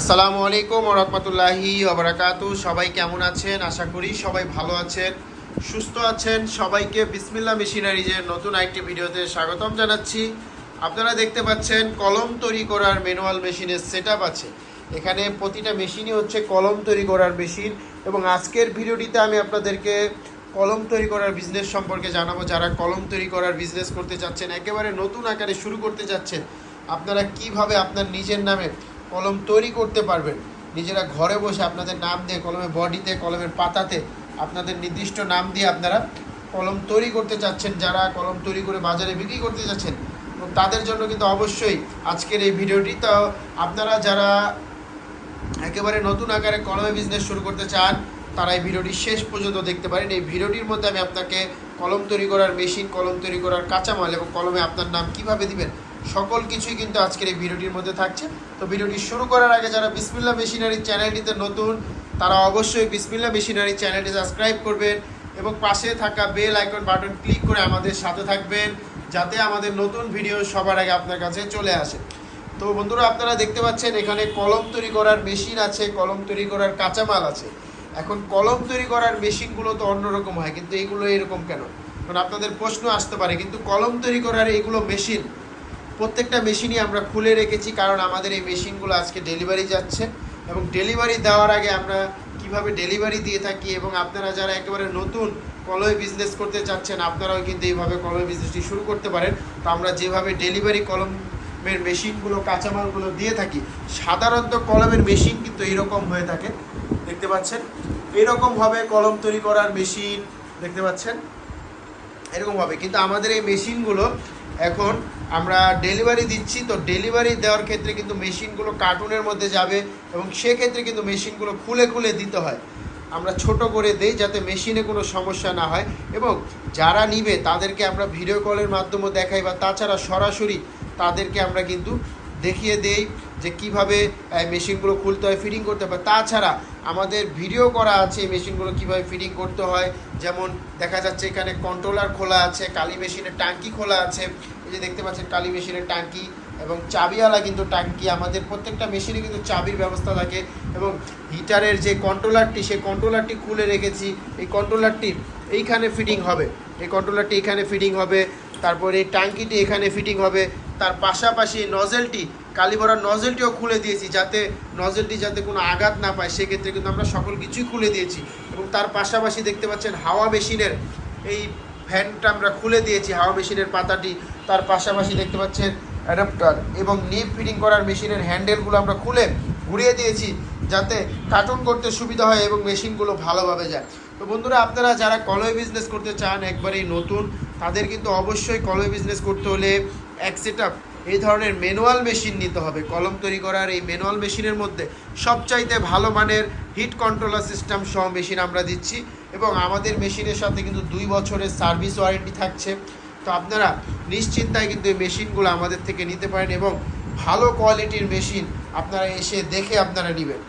আসসালামু আলাইকুম রহমতুল্লাহি ওবরাকাতু সবাই কেমন আছেন? আশা করি সবাই ভালো আছেন, সুস্থ আছেন। সবাইকে বিসমিল্লা মেশিনারিজের নতুন একটি ভিডিওতে স্বাগতম জানাচ্ছি। আপনারা দেখতে পাচ্ছেন, কলম তৈরি করার ম্যানুয়াল মেশিনের সেট আছে। এখানে প্রতিটা মেশিনই হচ্ছে কলম তৈরি করার মেশিন এবং আজকের ভিডিওটিতে আমি আপনাদেরকে কলম তৈরি করার বিজনেস সম্পর্কে জানাব। যারা কলম তৈরি করার বিজনেস করতে চাচ্ছেন, একেবারে নতুন আকারে শুরু করতে চাচ্ছেন, আপনারা কীভাবে আপনার নিজের নামে কলম তৈরি করতে পারবেন। নিজেরা ঘরে বসে আপনাদের নাম দিয়ে, কলমের বডিতে কলমের পাতাতে, আপনাদের নির্দিষ্ট নাম দিয়ে আপনারা কলম তৈরি করতে চাচ্ছেন, যারা কলম তৈরি করে বাজারে বিক্রি করতে যাচ্ছেন এবং তাদের জন্য কিন্তু অবশ্যই আজকের এই ভিডিওটি। তো আপনারা যারা একেবারে নতুন আকারে কলমে বিজনেস শুরু করতে চান, তারা এই ভিডিওটি শেষ পর্যন্ত দেখতে পারেন। এই ভিডিওটির মধ্যে আমি আপনাকে কলম তৈরি করার মেশিন কলম তৈরি করার কাঁচামাল এবং কলমে আপনার নাম কীভাবে দিবেন সকল কিছুই কিন্তু আজকের এই ভিডিওটির মধ্যে থাকছে। তো ভিডিওটি শুরু করার আগে যারা বিসমিল্লা মেশিনারি চ্যানেলটিতে নতুন, তারা অবশ্যই বিসমিল্লা মেশিনারি চ্যানেলটি সাবস্ক্রাইব করবেন এবং পাশে থাকা বেল আইকন বাটন ক্লিক করে আমাদের সাথে থাকবেন, যাতে আমাদের নতুন ভিডিও সবার আগে আপনার কাছে চলে আসে। তো বন্ধুরা, আপনারা দেখতে পাচ্ছেন এখানে কলম তৈরি করার মেশিন আছে, কলম তৈরি করার কাঁচামাল আছে। এখন কলম তৈরি করার মেশিনগুলো তো অন্যরকম হয়, কিন্তু এইগুলো এরকম কেন? কারণ আপনাদের প্রশ্ন আসতে পারে, কিন্তু কলম তৈরি করার এইগুলো মেশিন প্রত্যেকটা মেশিনই আমরা খুলে রেখেছি, কারণ আমাদের এই মেশিনগুলো আজকে ডেলিভারি যাচ্ছে। এবং ডেলিভারি দেওয়ার আগে আমরা কীভাবে ডেলিভারি দিয়ে থাকি এবং আপনারা যারা একেবারে নতুন কলয় বিজনেস করতে চাচ্ছেন, আপনারাও কিন্তু এইভাবে কলয় বিজনেসটি শুরু করতে পারেন। তো আমরা যেভাবে ডেলিভারি কলমের মেশিনগুলো, কাঁচামালগুলো দিয়ে থাকি, সাধারণত কলমের মেশিন কিন্তু এইরকম হয়ে থাকে। দেখতে পাচ্ছেন? এরকমভাবে কলম তৈরি করার মেশিন, দেখতে পাচ্ছেন? এরকমভাবে। কিন্তু আমাদের এই মেশিনগুলো এখন আমরা ডেলিভারি দিচ্ছি, তো ডেলিভারি দেওয়ার ক্ষেত্রে কিন্তু মেশিনগুলো কার্টুনের মধ্যে যাবে এবং সেক্ষেত্রে কিন্তু মেশিনগুলো খুলে খুলে দিতে হয়। আমরা ছোট করে দেই যাতে মেশিনে কোনো সমস্যা না হয় এবং যারা নিবে তাদেরকে আমরা ভিডিও কলের মাধ্যমে দেখাই বা তাছাড়া সরাসরি তাদেরকে আমরা কিন্তু দেখিয়ে দেই যে কীভাবে মেশিনগুলো খুলতে হয় ফিটিং করতে হয় তাছাড়া আমাদের ভিডিও করা আছে এই মেশিনগুলো কীভাবে ফিটিং করতে হয়। যেমন দেখা যাচ্ছে এখানে কন্ট্রোলার খোলা আছে, কালি মেশিনের টাঙ্কি খোলা আছে এই যে দেখতে পাচ্ছেন কালি মেশিনের ট্যাঙ্কি এবং চাবিওয়ালা কিন্তু ট্যাঙ্কি। আমাদের প্রত্যেকটা মেশিনে কিন্তু চাবির ব্যবস্থা থাকে এবং হিটারের যে কন্ট্রোলারটি সেই কন্ট্রোলারটি খুলে রেখেছি। এই কন্ট্রোলারটি এইখানে ফিটিং হবে। এই কন্ট্রোলারটি এখানে ফিটিং হবে। তারপরে এই ট্যাঙ্কিটি এখানে ফিটিং হবে। তার পাশাপাশি নজেলটি কালিবরার নজেলটিও খুলে দিয়েছি যাতে নজেলটি যাতে কোনো আঘাত না পায়। সেক্ষেত্রে কিন্তু আমরা সকল কিছুই খুলে দিয়েছি। এবং তার পাশাপাশি দেখতে পাচ্ছেন হাওয়া মেশিনের এই ফ্যানটা আমরা খুলে দিয়েছি, হাওয়া মেশিনের পাতাটি। তার পাশাপাশি দেখতে পাচ্ছেন অ্যাডাপ্টার এবং নিপ ফিটিং করার মেশিনের হ্যান্ডেলগুলো আমরা খুলে ঘুরিয়ে দিয়েছি যাতে কার্টুন করতে সুবিধা হয় এবং মেশিনগুলো ভালোভাবে যায়। তো বন্ধুরা, আপনারা যারা কলয় বিজনেস করতে চান, একবারেই নতুন, তাদের কিন্তু অবশ্যই কলয় বিজনেস করতে হলে এক সেট এই ধরনের ম্যানুয়াল মেশিন নিতে হবে। কলম তৈরি করার এই ম্যানুয়াল মেশিনের মধ্যে সবচাইতে ভালো মানের হিট কন্ট্রোলার সিস্টেম সহ মেশিন আমরা দিচ্ছি। এবং আমাদের মেশিনের সাথে কিন্তু দুই বছরের সার্ভিস ওয়ারেন্টি থাকছে। তো আপনারা নিশ্চিন্তায় কিন্তু এই মেশিনগুলো আমাদের থেকে নিতে পারেন এবং ভালো কোয়ালিটির মেশিন আপনারা এসে দেখে আপনারা নেবেন।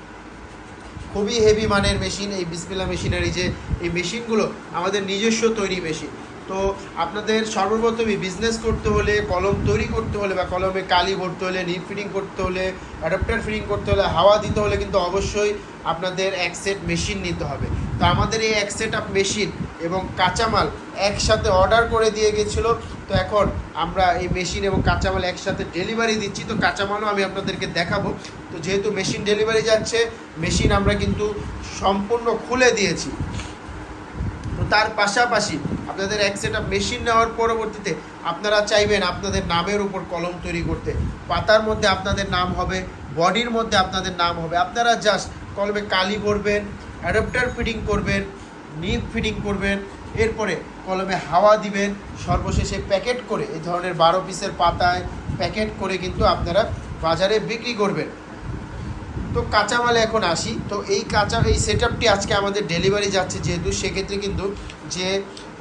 খুবই হেভি মানের মেশিন এই বিসমিল্লা মেশিনারি যে, এই মেশিনগুলো আমাদের নিজস্ব তৈরি মেশিন। তো আপনাদের সর্বপ্রথমই বিজনেস করতে হলে, কলম তৈরি করতে হলে বা কলমে কালি ভরতে হলে নিপ ফিটিং করতে হলে অ্যাডাপ্টার ফিটিং করতে হলে, হাওয়া দিতে হলে কিন্তু অবশ্যই আপনাদের এক সেট মেশিন নিতে হবে। তো আমাদের এই এক সেট আপ মেশিন এবং কাঁচামাল একসাথে অর্ডার করে দিয়ে গেছিল। তো এখন আমরা এই মেশিন এবং কাঁচামাল একসাথে ডেলিভারি দিচ্ছি। তো কাঁচামালও আমি আপনাদেরকে দেখাবো। তো যেহেতু মেশিন ডেলিভারি যাচ্ছে মেশিন আমরা কিন্তু সম্পূর্ণ খুলে দিয়েছি। তো তার পাশাপাশি আপনাদের এক সেট মেশিন নেওয়ার পরবর্তীতে আপনারা চাইবেন আপনাদের নামের উপর কলম তৈরি করতে। পাতার মধ্যে আপনাদের নাম হবে, বডির মধ্যে আপনাদের নাম হবে। আপনারা জাস্ট কলমে কালি করবেন অ্যাডাপ্টার ফিটিং করবেন নিপ ফিটিং করবেন, এরপরে কলমে হাওয়া দিবেন, সর্বশেষে প্যাকেট করে, এই ধরনের বারো পিসের পাতায় প্যাকেট করে কিন্তু আপনারা বাজারে বিক্রি করবেন। তো কাঁচামালে এখন আসি। তো এই কাঁচা, এই সেট আজকে আমাদের ডেলিভারি যাচ্ছে যেহেতু, সেক্ষেত্রে কিন্তু যে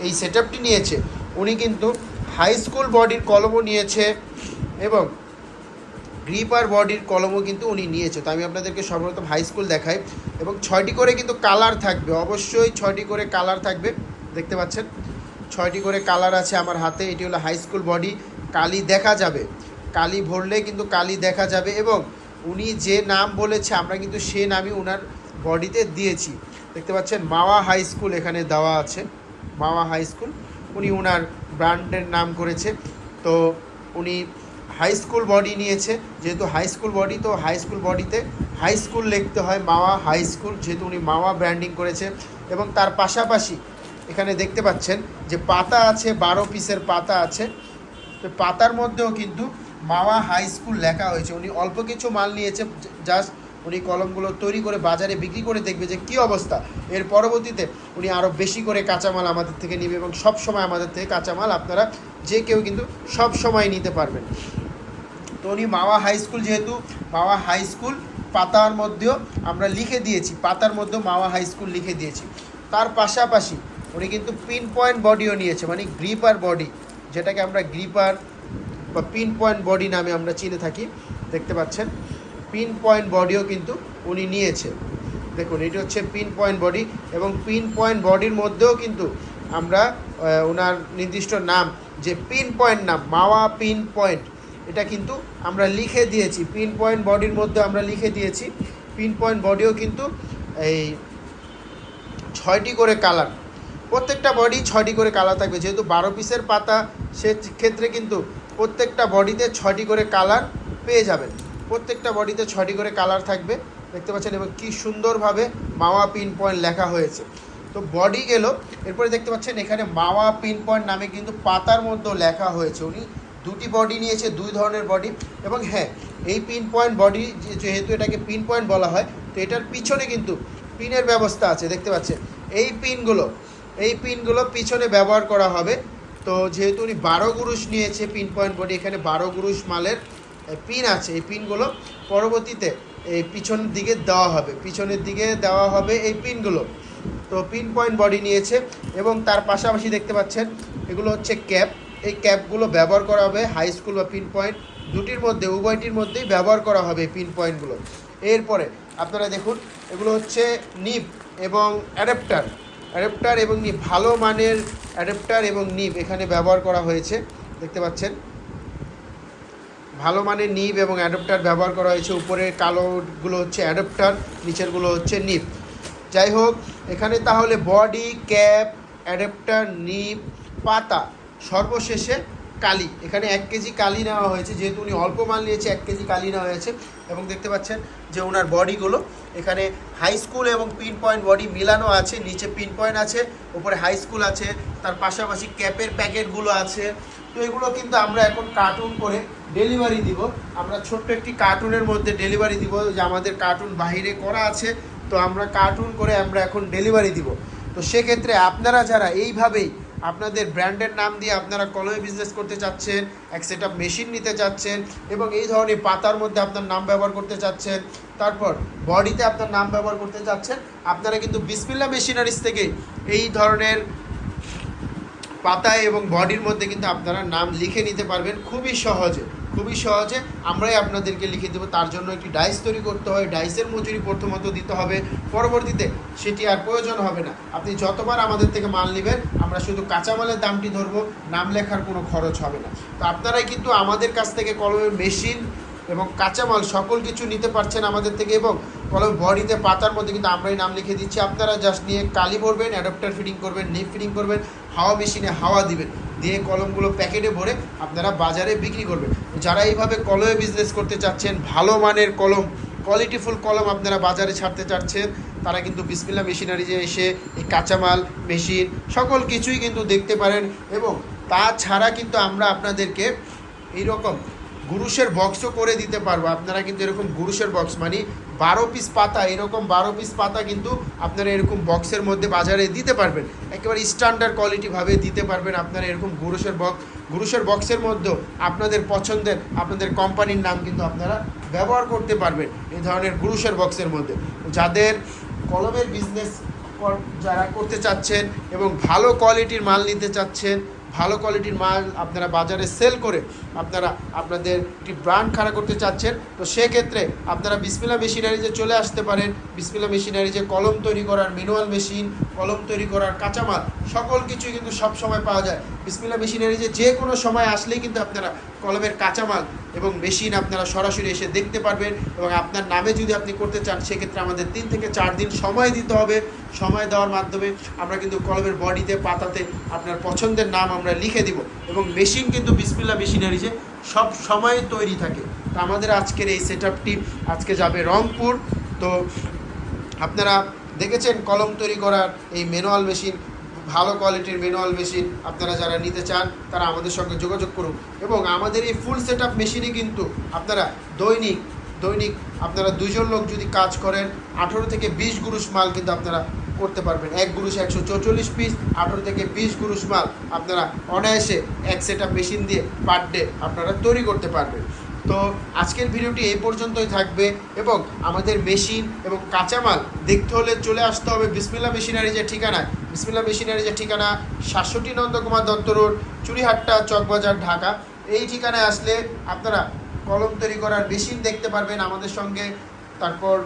এই সেট নিয়েছে, উনি কিন্তু হাই স্কুল বডির কলমও নিয়েছে এবং গ্রিপার বডির কলমও কিন্তু উনি নিয়েছে। তো আমি আপনাদেরকে সর্বপ্রথম হাই স্কুল দেখাই এবং ছয়টি করে কিন্তু কালার থাকবে। অবশ্যই ছয়টি করে কালার থাকবে, দেখতে পাচ্ছেন? ছয়টি করে কালার আছে আমার হাতে, এটি হলো হাই স্কুল বডি কালি দেখা যাবে। কালি ভরলে কিন্তু কালি দেখা যাবে এবং উনি যে নাম বলেছে, আমরা কিন্তু সে নামই ওনার বডিতে দিয়েছি। দেখতে পাচ্ছেন? মাওয়া হাই স্কুল এখানে দেওয়া আছে। Mawa high school. উনি ওনার ব্র্যান্ডের নাম করেছে। তো উনি হাই স্কুল বডি নিয়েছে। যেহেতু হাই স্কুল বডি, তো হাই স্কুল বডিতে হাই স্কুল লিখতে হয় মাওয়া হাই স্কুল। যেহেতু উনি মাওয়া ব্র্যান্ডিং করেছে এবং তার পাশাপাশি এখানে দেখতে পাচ্ছেন যে পাতা আছে, বারো পিসের পাতা আছে। তো পাতার মধ্যেও কিন্তু মাওয়া হাই স্কুল লেখা হয়েছে। উনি অল্প কিছু মাল নিয়েছে, জাস্ট উনি কলমগুলো তৈরি করে বাজারে বিক্রি করে দেখবে যে কী অবস্থা। এর পরবর্তীতে উনি আরও বেশি করে কাঁচামাল আমাদের থেকে নেবে এবং সব সময় আমাদের থেকে কাঁচামাল আপনারা যে কেউ কিন্তু সব সময় নিতে পারবেন। তো উনি মাওয়া হাই স্কুল যেহেতু, মাওয়া হাই স্কুল পাতার মধ্যেও আমরা লিখে দিয়েছি, পাতার মধ্যেও মাওয়া হাই স্কুল লিখে দিয়েছি। তার পাশাপাশি উনি কিন্তু পিন পয়েন্ট বডিও নিয়েছে মানে গ্রিপার বডি, যেটাকে আমরা গ্রিপার বা পিন পয়েন্ট বডি নামে আমরা চিনে থাকি, দেখতে পাচ্ছেন। পিন পয়েন্ট বডিও কিন্তু উনি নিয়েছে। দেখুন, এটি হচ্ছে পিন পয়েন্ট বডি এবং পিন পয়েন্ট বডির মধ্যেও কিন্তু আমরা ওনার নির্দিষ্ট নাম, যে পিন পয়েন্ট নাম, মাওয়া পিন পয়েন্ট এটা কিন্তু আমরা লিখে দিয়েছি। পিন পয়েন্ট বডির মধ্যে আমরা লিখে দিয়েছি। পিন পয়েন্ট বডিও কিন্তু এই ছয়টি করে কালার প্রত্যেকটা বডি ছয়টি করে কালার থাকবে। যেহেতু বারো পিসের পাতা সে ক্ষেত্রে কিন্তু প্রত্যেকটা বডিতে ছয়টি করে কালার পেয়ে যাবেন। প্রত্যেকটা বডিতে ছয়টি করে কালার থাকবে। দেখতে পাচ্ছেন, এবং কি সুন্দরভাবে মাওয়া পিন পয়েন্ট লেখা হয়েছে। তো বডি গেল, এরপরে দেখতে পাচ্ছেন, এখানে মাওয়া পিন পয়েন্ট নামে কিন্তু পাতার মধ্যেও লেখা হয়েছে। উনি দুটি বডি নিয়েছে, দুই ধরনের বডি এবং হ্যাঁ এই পিন পয়েন্ট বডি যেহেতু এটাকে পিন পয়েন্ট বলা হয়, তো এটার পিছনে কিন্তু পিনের ব্যবস্থা আছে। দেখতে পাচ্ছেন, এই পিনগুলো এই পিনগুলো পিছনে ব্যবহার করা হবে। তো যেহেতু উনি বারো গুরুষ নিয়েছে পিন পয়েন্ট বডি এখানে বারো গুরুষ মালের পিন আছে, এই পিনগুলো পরবর্তীতে এই পিছনের দিকে দেওয়া হবে। পিছনের দিকে দেওয়া হবে এই পিনগুলো তো পিন পয়েন্ট বডি নিয়েছে এবং তার পাশাপাশি দেখতে পাচ্ছেন, এগুলো হচ্ছে ক্যাপ এই ক্যাপগুলো ব্যবহার করা হবে হাই স্কুল বা পিন পয়েন্ট দুটির মধ্যে, উভয়টির মধ্যেই ব্যবহার করা হবে পিন পয়েন্টগুলো এরপরে আপনারা দেখুন, এগুলো হচ্ছে নিপ এবং অ্যাডাপ্টার অ্যাডাপ্টার এবং নিপ ভালো মানের অ্যাডাপ্টার এবং নিপ এখানে ব্যবহার করা হয়েছে। দেখতে পাচ্ছেন ভালো মানের নিপ এবং অ্যাডাপ্টার ব্যবহার করা হয়েছে। উপরের কালোগুলো হচ্ছে অ্যাডাপ্টার, নিচেরগুলো হচ্ছে নিপ যাই হোক, এখানে তাহলে বডি, ক্যাপ, অ্যাডাপ্টার নিপ পাতা, সর্বশেষে কালি। এখানে এক কেজি কালি নেওয়া হয়েছে, যেহেতু উনি অল্প মাল নিয়েছে, এক কেজি কালি নেওয়া হয়েছে। এবং দেখতে পাচ্ছেন যে ওনার বডিগুলো, এখানে হাই স্কুল এবং পিন পয়েন্ট বডি মিলানো আছে, নিচে পিন পয়েন্ট আছে, উপরে হাই স্কুল আছে, তার পাশাপাশি ক্যাপের প্যাকেটগুলো আছে। তো এগুলো কিন্তু আমরা এখন কার্টুন করে ডেলিভারি দিব। আমরা ছোট্ট একটি কার্টুনের মধ্যে ডেলিভারি দিব যে আমাদের কার্টুন বাইরে করা আছে, তো আমরা কার্টুন করে আমরা এখন ডেলিভারি দিব। তো সেক্ষেত্রে আপনারা যারা এইভাবেই আপনাদের ব্র্যান্ডের নাম দিয়ে আপনারা কলমে বিজনেস করতে চাচ্ছেন, এক সেট মেশিন নিতে চাচ্ছেন এবং এই ধরনের পাতার মধ্যে আপনার নাম ব্যবহার করতে চাচ্ছেন, তারপর বডিতে আপনার নাম ব্যবহার করতে চাচ্ছেন, আপনারা কিন্তু বিসমিল্লা মেশিনারিজ থেকে এই ধরনের পাতায় এবং বডির মধ্যে কিন্তু আপনারা নাম লিখে নিতে পারবেন। খুবই সহজে খুবই সহজে আমরাই আপনাদেরকে লিখে দেবো। তার জন্য একটি ডাইস তৈরি করতে হয়। ডাইসের মজুরি প্রথমত দিতে হবে। পরবর্তীতে সেটি আর প্রয়োজন হবে না। আপনি যতবার আমাদের থেকে মাল নেবেন, আমরা শুধু কাঁচামালের দামটি ধরবো। নাম লেখার কোনো খরচ হবে না। তো আপনারাই কিন্তু আমাদের কাছ থেকে কলমের মেশিন এবং কাঁচামাল সকল কিছু নিতে পারছেন আমাদের থেকে এবং কলম বডিতে, পাতার মধ্যে কিন্তু আমরাই নাম লিখে দিচ্ছি। আপনারা জাস্ট নিয়ে কালি ভরবেন অ্যাডাপ্টার ফিটিং করবেন নিপ ফিটিং করবেন। হাওয়া মেশিনে হাওয়া দিবেন। দিয়ে কলমগুলো প্যাকেটে ভরে আপনারা বাজারে বিক্রি করবেন। যারা এইভাবে কলমে বিজনেস করতে চাচ্ছেন, ভালো মানের কলম কোয়ালিটিফুল কলম আপনারা বাজারে ছাড়তে চাচ্ছেন, তারা কিন্তু বিসমিল্লা মেশিনারিজে এসে এই কাঁচামাল মেশিন সকল কিছুই কিন্তু দেখতে পারেন এবং তাছাড়া কিন্তু আমরা আপনাদেরকে এইরকম গুরুষের বক্সও করে দিতে পারব। আপনারা কিন্তু এরকম গুরুষের বক্স মানে বারো পিস পাতা, এরকম বারো পিস পাতা কিন্তু আপনারা এরকম বক্সের মধ্যে বাজারে দিতে পারবেন। একেবারে স্ট্যান্ডার্ড কোয়ালিটিভাবে দিতে পারবেন আপনারা এরকম গুরুষের বক্স গুরুষের বক্সের মধ্যেও আপনাদের পছন্দের, আপনাদের কোম্পানির নাম কিন্তু আপনারা ব্যবহার করতে পারবেন এই ধরনের গুরুষের বক্সের মধ্যে। যাদের কলমের বিজনেস যারা করতে চাচ্ছেন এবং ভালো কোয়ালিটির মাল নিতে চাচ্ছেন ভালো কোয়ালিটির মাল আপনারা বাজারে সেল করে আপনারা আপনাদের একটি ব্র্যান্ড খাড়া করতে চাচ্ছেন, তো সেক্ষেত্রে আপনারা বিসমিলা মেশিনারিজে চলে আসতে পারেন। বিসমিলা মেশিনারিজে কলম তৈরি করার ম্যানুয়াল মেশিন কলম তৈরি করার কাঁচামাল, সকল কিছুই কিন্তু সব সময় পাওয়া যায়। বিসমিলা মেশিনারিজে যে কোনো সময় আসলেই কিন্তু আপনারা কলমের কাঁচামাল এবং মেশিন আপনারা সরাসরি এসে দেখতে পারবেন এবং আপনার নামে যদি আপনি করতে চান, সেক্ষেত্রে আমাদের তিন থেকে চার দিন সময় দিতে হবে। সময় দেওয়ার মাধ্যমে আমরা কিন্তু কলমের বডিতে, পাতাতে আপনার পছন্দের নাম আমরা লিখে দিব এবং মেশিন কিন্তু বিসমিল্লা মেশিনারিজে সব সময় তৈরি থাকে। তো আমাদের আজকের এই সেট আজকে যাবে রংপুর। তো আপনারা দেখেছেন কলম তৈরি করার এই ম্যানুয়াল মেশিন ভালো কোয়ালিটির ম্যানুয়াল মেশিন আপনারা যারা নিতে চান, তারা আমাদের সঙ্গে যোগাযোগ করুন। এবং আমাদের এই ফুল সেট আপ মেশিনে কিন্তু আপনারা দৈনিক দৈনিক আপনারা দুজন লোক যদি কাজ করেন, আঠেরো থেকে বিশ গুরুষ মাল কিন্তু আপনারা করতে পারবেন। এক গুরুষ একশো চৌচল্লিশ পিস আঠেরো থেকে বিশ গুরুষ মাল আপনারা অনায়াসে এক সেট আপ মেশিন দিয়ে পার ডে আপনারা তৈরি করতে পারবেন। তো আজকের ভিডিওটি এই পর্যন্তই থাকবে এবং আমাদের মেশিন এবং কাঁচামাল দেখতে হলে চলে আসতে হবে। বিসমিল্লা মেশিনারি যে ঠিকানায় বিসমিল্লা মেশিনারিজের ঠিকানা, সাতষট্টি নন্দকুমার দত্ত রোড, চুরিহাট্টা, চকবাজার, ঢাকা। এই ঠিকানায় আসলে আপনারা কলম তৈরি করার মেশিন দেখতে পারবেন আমাদের সঙ্গে। তারপর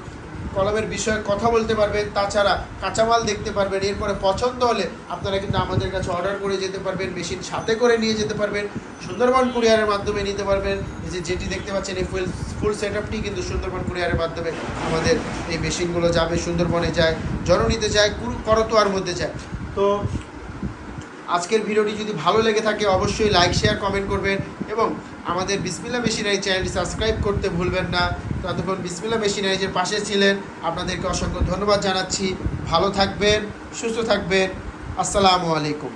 কলমের বিষয়ে কথা বলতে পারবেন তাছাড়া কাঁচামাল দেখতে পারবেন। এরপরে পছন্দ হলে আপনারা কিন্তু আমাদের কাছে অর্ডার করে যেতে পারবেন, মেশিন সাথে করে নিয়ে যেতে পারবেন, সুন্দরবন কুরিয়ারের মাধ্যমে নিতে পারবেন। যে যেটি দেখতে পাচ্ছেন, এই ফুল ফুল সেট আপটি কিন্তু সুন্দরবন কুরিয়ারের মাধ্যমে আমাদের এই মেশিনগুলো যাবে, সুন্দরবনে যায়, জননীতে যায়, কুরু- করতোয়ার মধ্যে যায়। তো আজকের ভিডিওটি যদি ভালো লেগে থাকে, অবশ্যই লাইক, শেয়ার, কমেন্ট করবেন এবং আমাদের বিসমিল্লা মেশিনারি চ্যানেলটি সাবস্ক্রাইব করতে ভুলবেন না। ততক্ষণ বিসমিল্লা মেশিনারিজের পাশে ছিলেন, আপনাদেরকে অসংখ্য ধন্যবাদ জানাচ্ছি। ভালো থাকবেন, সুস্থ থাকবেন। আসসালামু আলাইকুম।